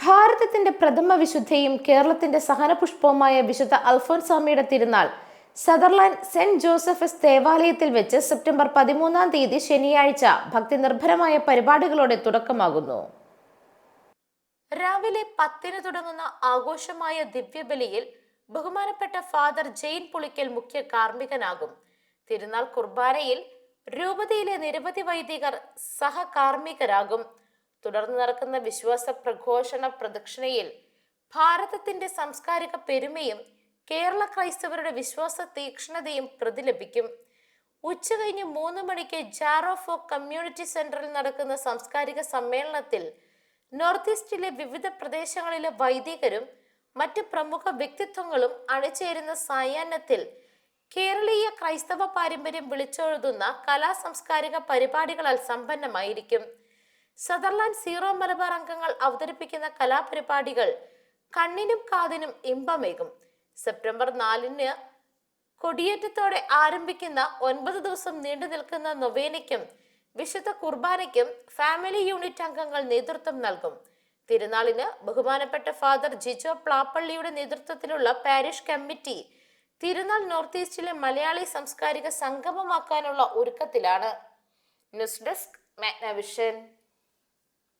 ഭാരതത്തിന്റെ പ്രഥമ വിശുദ്ധയും കേരളത്തിന്റെ സഹനപുഷ്പവുമായ വിശുദ്ധ അൽഫോൻസാമിയുടെ തിരുനാൾ സദർലാൻഡ് സെന്റ് ജോസഫസ് ദേവാലയത്തിൽ വെച്ച് സെപ്റ്റംബർ പതിമൂന്നാം തീയതി ശനിയാഴ്ച ഭക്തി നിർഭരമായ പരിപാടികളോടെ തുടക്കമാകുന്നു. രാവിലെ പത്തിന് തുടങ്ങുന്ന ആഘോഷമായ ദിവ്യബലിയിൽ ബഹുമാനപ്പെട്ട ഫാദർ ജെയിൻ പുളിക്കൽ മുഖ്യ കാർമ്മികനാകും. തിരുനാൾ കുർബാനയിൽ രൂപതയിലെ നിരവധി വൈദികർ സഹകാർമ്മികരാകും. തുടർന്ന് നടക്കുന്ന വിശ്വാസ പ്രഘോഷണ പ്രദക്ഷിണയിൽ ഭാരതത്തിന്റെ സാംസ്കാരിക പെരുമയും കേരള ക്രൈസ്തവരുടെ വിശ്വാസ തീക്ഷ്ണതയും പ്രതിലപിക്കും. ഉച്ചകഴിഞ്ഞ് മൂന്ന് മണിക്ക് ജാറോ ഫോക്ക് കമ്മ്യൂണിറ്റി സെന്ററിൽ നടക്കുന്ന സാംസ്കാരിക സമ്മേളനത്തിൽ നോർത്ത് ഈസ്റ്റിലെ വിവിധ പ്രദേശങ്ങളിലെ വൈദികരും മറ്റ് പ്രമുഖ വ്യക്തിത്വങ്ങളും അണിചേരുന്ന സായാഹ്നത്തിൽ കേരളീയ ക്രൈസ്തവ പാരമ്പര്യം വിളിച്ചെഴുതുന്ന കലാ സാംസ്കാരിക പരിപാടികളാൽ സമ്പന്നമായിരിക്കും. സദർലാൻഡ് സീറോ മലബാർ അംഗങ്ങൾ അവതരിപ്പിക്കുന്ന കലാപരിപാടികൾ കണ്ണിനും കാതിനും ഇമ്പമേകും. സെപ്റ്റംബർ നാലിന് കൊടിയേറ്റത്തോടെ ആരംഭിക്കുന്ന ഒൻപത് ദിവസം നീണ്ടു നിൽക്കുന്ന നൊവേനയ്ക്കും വിശുദ്ധ കുർബാനയ്ക്കും ഫാമിലി യൂണിറ്റ് അംഗങ്ങൾ നേതൃത്വം നൽകും. തിരുനാളിന് ബഹുമാനപ്പെട്ട ഫാദർ ജിജോ പ്ലാപ്പള്ളിയുടെ നേതൃത്വത്തിലുള്ള പാരിഷ് കമ്മിറ്റി തിരുനാൾ നോർത്ത് ഈസ്റ്റിലെ മലയാളി സാംസ്കാരിക സംഗമമാക്കാനുള്ള ഒരുക്കത്തിലാണ്. News desk Magnavision.